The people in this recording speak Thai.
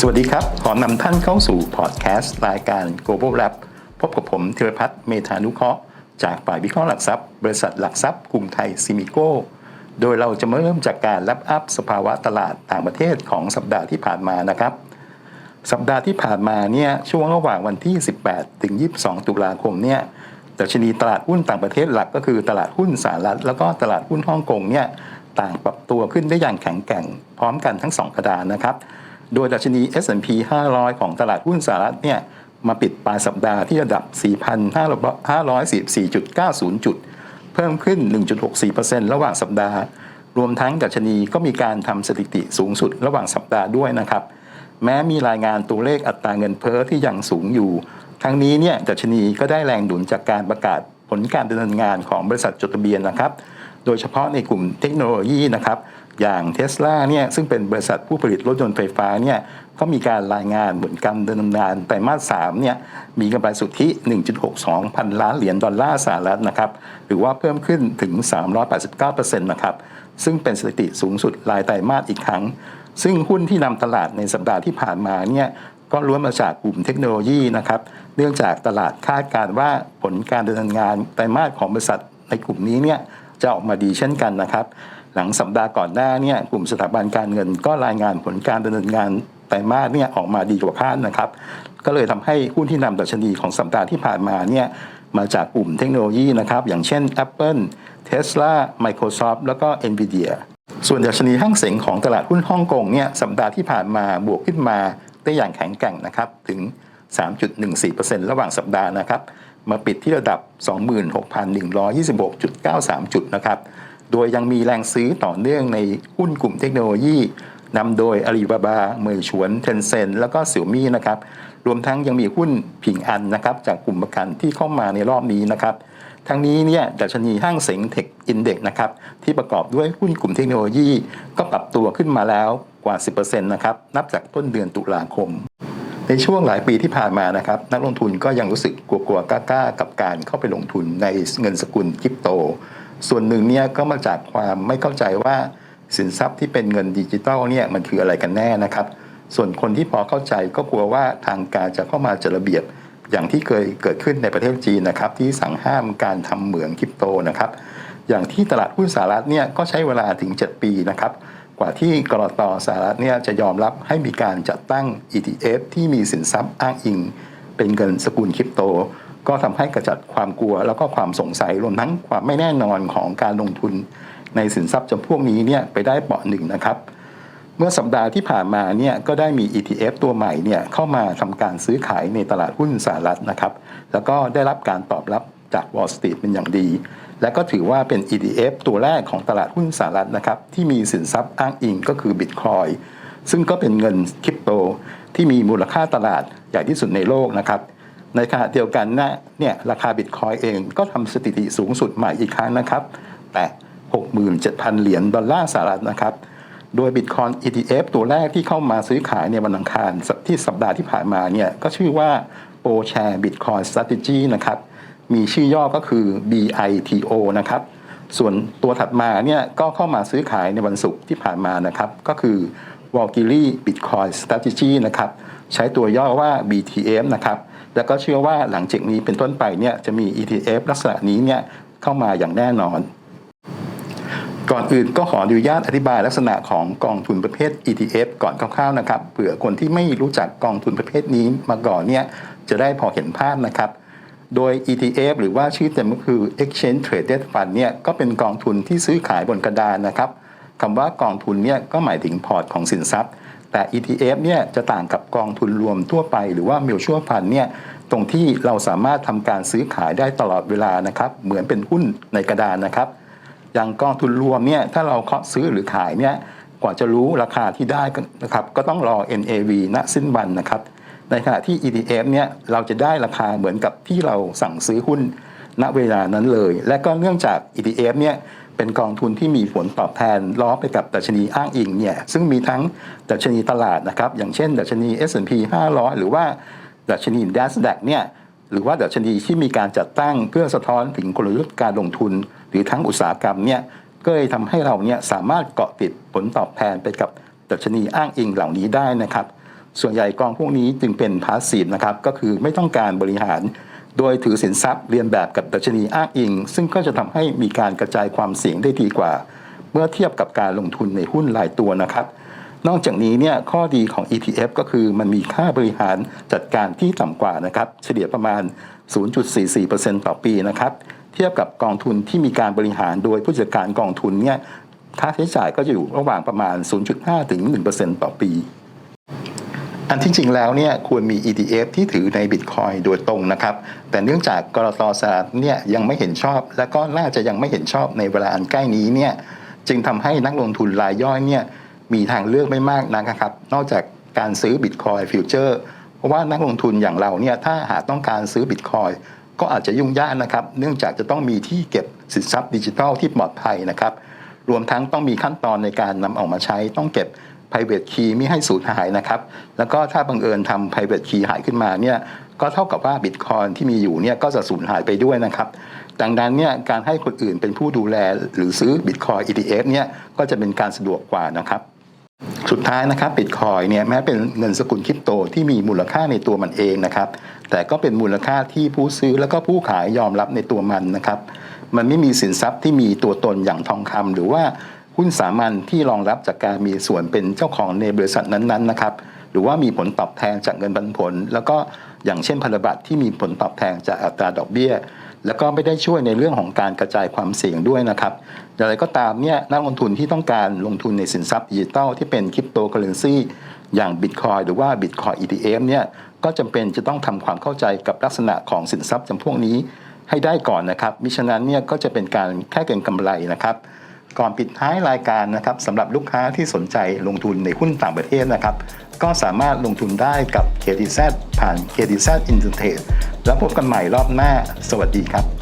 สวัสดีครับ ขอนำท่านเข้าสู่พอดแคสต์รายการ Global Lab พบกับผมธีรพัฒน์เมธานุเคราะห์ จากฝ่ายวิเคราะห์หลักทรัพย์ บริษัทหลักทรัพย์กรุงไทยซิมิโก้ โดยเราจะมาเริ่มจากการรับอัพสภาวะตลาดต่างประเทศของสัปดาห์ที่ผ่านมานะครับ สัปดาห์ที่ผ่านมาเนี่ยช่วงระหว่างวันที่ 18 ถึง 22 ตุลาคมเนี่ยดัชนีตลาดหุ้นต่างประเทศหลักก็คือตลาดหุ้นสหรัฐแล้วก็ตลาดหุ้นฮ่องกงเนี่ยต่างปรับตัวขึ้นได้อย่างแข็งแกร่งพร้อมกันทั้ง 2 กระดานนะครับ โดยดัชนี S&P 500 ของตลาดหุ้นสหรัฐเนี่ยมาปิดปลายสัปดาห์ที่ระดับ 4,544.90 จุด เพิ่มขึ้น 1.64%ระหว่างสัปดาห์ รวมทั้งดัชนีก็มีการทำสถิติสูงสุดระหว่างสัปดาห์ด้วยนะครับ แม้มีรายงานตัวเลขอัตราเงินเฟ้อที่ยังสูงอยู่ ทั้งนี้เนี่ยดัชนีก็ได้แรงหนุนจากการประกาศผลการดำเนินงานของบริษัทจดทะเบียนนะครับ โดยเฉพาะในกลุ่มเทคโนโลยีนะครับอย่างเทสลาเนี่ยซึ่งเป็นบริษัทผู้ผลิตรถยนต์ไฟฟ้าเนี่ยก็มีการรายงานผลการดำเนินงานไตรมาส3เนี่ยมีกำไรสุทธิ 1.62 พันล้านเหรียญดอลลาร์สหรัฐนะครับหรือว่าเพิ่มขึ้นถึง 389%นะครับซึ่งเป็นสถิติสูงสุดรายไตรมาสอีกครั้ง ซึ่งหุ้นที่นำตลาดในสัปดาห์ที่ผ่านมาเนี่ยก็ล้วนมาจากกลุ่มเทคโนโลยีนะครับเนื่องจากตลาดคาดการณ์ว่าผลการดำเนินงานไตรมาสของบริษัทในกลุ่มนี้เนี่ย จะออกมาดีเช่นกันนะครับ หลังสัปดาห์ก่อนหน้าเนี่ยกลุ่มสถาบันการเงิน ก็รายงานผลการดำเนินงานไตรมาสเนี่ยออกมาดีกว่าคาดนะครับ ก็เลยทำให้หุ้นที่นำดัชนีของสัปดาห์ที่ผ่านมาเนี่ยมาจากกลุ่มเทคโนโลยีนะครับ อย่างเช่น Apple Tesla Microsoft แล้วก็ Nvidia ส่วนดัชนีห้างเสงของตลาดหุ้นฮ่องกงเนี่ยสัปดาห์ที่ผ่านมาบวกขึ้นมาได้อย่างแข็งแกร่งนะครับถึง 3.14%ระหว่างสัปดาห์นะครับ มาปิดที่ระดับ 26,126.93 จุดนะครับ โดยยังมีแรงซื้อต่อเนื่องในหุ้นกลุ่มเทคโนโลยีนำโดยอาลีบาบาเมยฉวนเทนเซนแล้วก็เสี่ยวมี่นะครับ รวมทั้งยังมีหุ้นผิงอันนะครับ จากกลุ่มประกันที่เข้ามาในรอบนี้นะครับ ทั้งนี้เนี่ยดัชนีห้างเสงเทคอินเด็กนะครับ ที่ประกอบด้วยหุ้นกลุ่มเทคโนโลยี ก็ปรับตัวขึ้นมาแล้วกว่า 10%นะครับ นับจากต้นเดือนตุลาคม ในช่วงหลายปีที่ผ่านมานะครับนักลงทุนก็ยังรู้สึกกลัวๆกล้าๆกับการเข้าไปลงทุนในเงินสกุลคริปโต ส่วนหนึ่งเนี่ยก็มาจากความไม่เข้าใจว่าสินทรัพย์ที่เป็นเงินดิจิทัลเนี่ยมันคืออะไรกันแน่นะครับ ส่วนคนที่พอเข้าใจก็กลัวว่าทางการจะเข้ามาจัดระเบียบอย่างที่เคยเกิดขึ้นในประเทศจีนนะครับที่สั่งห้ามการทำเหมืองคริปโตนะครับ อย่างที่ตลาดหุ้นสหรัฐเนี่ยก็ใช้เวลาถึง 7 ปีนะครับ กว่าที่กรตสหรัฐเนี่ยจะยอมรับให้มีการจัดตั้ง ETF ที่มีสินทรัพย์อ้างอิง เป็นเงินสกุลคริปโต ก็ทำให้กระจัดความกลัว แล้วก็ความสงสัยรวมทั้งความไม่แน่นอนของการลงทุน ในสินทรัพย์จำพวกนี้เนี่ยไปได้เปาะหนึ่งนะครับ เมื่อสัปดาห์ที่ผ่านมาเนี่ยก็ได้มี ETF ตัวใหม่เนี่ยเข้ามาทำการซื้อขายในตลาดหุ้นสหรัฐนะครับ แล้วก็ได้รับการตอบรับ จาก Wall Street เป็นอย่างดี และก็ถือว่าเป็น ETF ตัวแรกของตลาดหุ้นสหรัฐนะครับที่มีสินทรัพย์อ้างอิงก็คือ Bitcoin ซึ่งก็เป็นเงินคริปโตที่มีมูลค่าตลาดใหญ่ที่สุดในโลกนะครับในขณะเดียวกันนะเนี่ยราคาบิตคอยเองก็ทำสถิติสูงสุดใหม่อีกครั้งนะครับ แต่ 67,000 เหรียญดอลลาร์สหรัฐนะครับ โดย Bitcoin ETF ตัวแรกที่เข้ามาซื้อขายในวันอังคารที่สัปดาห์ที่ผ่านมาเนี่ยก็ชื่อว่า o Share Bitcoin Strategy นะครับ มีชื่อย่อก็คือ BITO นะครับ ส่วนตัวถัดมาเนี่ยก็เข้ามาซื้อขายในวันศุกร์ที่ผ่านมานะครับ ก็คือ w a l k i r i Bitcoin Strategy นะครับ ใช้ตัวย่อว่า BTM นะครับ แล้วก็เชื่อว่าหลังจากนี้เป็นต้นไปเนี่ยจะมี ETF ลักษณะนี้เนี่ยเข้ามาอย่างแน่นอน ก่อนอื่นก็ขออนุญาตอธิบายลักษณะของกองทุนประเภท ETF ก่อนคร่าวๆนะครับเผื่อคนที่ไม่รู้จักกองทุนประเภทนี้มาก่อนเนี่ยจะได้พอเห็นภาพนะครับ โดย ETF หรือว่าชื่อเต็มก็คือ Exchange Traded Fund เนี่ยก็เป็นกองทุนที่ซื้อขายบนกระดานนะครับคำว่ากองทุนเนี่ยก็หมายถึงพอร์ตของสินทรัพย์ แต่ ETF เนี่ยจะต่างกับกองทุนรวมทั่วไป หรือว่า Mutual Fund เนี่ยตรงที่เราสามารถทำการซื้อขายได้ตลอดเวลานะครับเหมือนเป็นหุ้นในกระดานนะครับอย่างกองทุนรวมเนี่ยถ้าเราเคาะซื้อหรือขายเนี่ยกว่าจะรู้ราคาที่ได้นะครับก็ต้องรอ NAV ณสิ้นวันนะครับ ในขณะที่ ETF เนี่ยเราจะได้ราคาเหมือนกับที่เราสั่งซื้อหุ้นณเวลานั้นเลย และก็เนื่องจาก ETF เนี่ยเป็นกองทุนที่มีผลตอบแทนล้อไปกับดัชนีอ้างอิงเนี่ยซึ่งมีทั้งดัชนีตลาดนะครับอย่างเช่น ดัชนี S&P 500 หรือว่าดัชนี NASDAQ เนี่ยหรือว่าดัชนีที่มีการจัดตั้งเพื่อสะท้อนถึงกลยุทธ์การลงทุน หรือทั้งอุตสาหกรรมเนี่ยก็เลยทำให้เราเนี่ยสามารถเกาะติดผลตอบแทนไปกับดัชนีอ้างอิงเหล่านี้ได้นะครับ ส่วนใหญ่กองพวกนี้จึงเป็นพาสซีฟนะครับก็คือไม่ต้องการบริหาร โดยถือสินทรัพย์เรียนแบบกับดัชนีอ้างอิง ซึ่งก็จะทำให้มีการกระจายความเสี่ยงได้ดีกว่า เมื่อเทียบกับการลงทุนในหุ้นรายตัวนะครับ นอกจากนี้เนี่ยข้อดีของ ETF ก็คือมันมีค่าบริหารจัดการที่ต่ำกว่านะครับเฉลี่ยประมาณ 0.44%ต่อปีนะครับเทียบกับกองทุนที่มีการบริหารโดยผู้จัดการกองทุนเนี่ยค่าใช้จ่ายก็จะอยู่ระหว่างประมาณ 0.5 ถึง 1%ต่อปี อันที่จริงแล้วเนี่ยควรมี ETF ที่ถือในบิตคอยโดยตรงนะครับ แต่เนื่องจากกรตสหรัฐเนี่ยยังไม่เห็นชอบ และก็น่าจะยังไม่เห็นชอบในเวลาอันใกล้นี้เนี่ยจึงทำให้นักลงทุนรายย่อยเนี่ยมีทางเลือกไม่มากนักนะครับ นอกจากการซื้อบิตคอยฟิวเจอร์เพราะว่านักลงทุนอย่างเราเนี่ยถ้าหากต้องการซื้อบิตคอยก็อาจจะยุ่งยากนะครับ เนื่องจากจะต้องมีที่เก็บสินทรัพย์ดิจิทัลที่ปลอดภัยนะครับ รวมทั้งต้องมีขั้นตอนในการนำออกมาใช้ต้องเก็บ private key ไม่ให้สูญหายนะครับ แล้วก็ถ้าบังเอิญทำ private key หายขึ้นมาเนี่ยก็เท่ากับว่า Bitcoin ที่มีอยู่เนี่ยก็จะสูญหายไปด้วยนะครับ ดังนั้นเนี่ยการให้คนอื่นเป็นผู้ดูแลหรือซื้อ Bitcoin ETF เนี่ยก็จะเป็นการสะดวกกว่านะครับ สุดท้ายนะครับบิตคอยเนี่ยแม้เป็นเงินสกุลคริปโตที่มีมูลค่าในตัวมันเองนะครับ แต่ก็เป็นมูลค่าที่ผู้ซื้อแล้วก็ผู้ขายยอมรับในตัวมันนะครับ มันไม่มีสินทรัพย์ที่มีตัวตนอย่างทองคำหรือว่า หุ้นสามัญที่รองรับจากการมีส่วนเป็นเจ้าของในบริษัทนั้นๆนะครับหรือว่ามีผลตอบแทนจากเงินปันผล แล้วก็อย่างเช่นพันธบัตรที่มีผลตอบแทนจากอัตราดอกเบี้ย แล้วก็ไม่ได้ช่วยในเรื่องของการกระจายความเสี่ยงด้วยนะครับอย่างไรก็ตามเนี่ยนักลงทุนที่ต้องการลงทุนในสินทรัพย์ดิจิทัลที่เป็นคริปโตเคอเรนซีอย่างบิตคอยหรือว่าบิตคอย ETF เนี่ยก็จำเป็นจะต้องทำความเข้าใจกับลักษณะของสินทรัพย์จำพวกนี้ให้ได้ก่อนนะครับมิฉะนั้นเนี่ยก็จะเป็นการแค่เก็งกำไรนะครับ ก่อนปิดท้ายรายการนะครับสำหรับลูกค้าที่สนใจลงทุนในหุ้นต่างประเทศนะครับ ก็สามารถลงทุนได้กับ KDZ ผ่าน KDZ Intertrade แล้วพบกันใหม่รอบหน้า สวัสดีครับ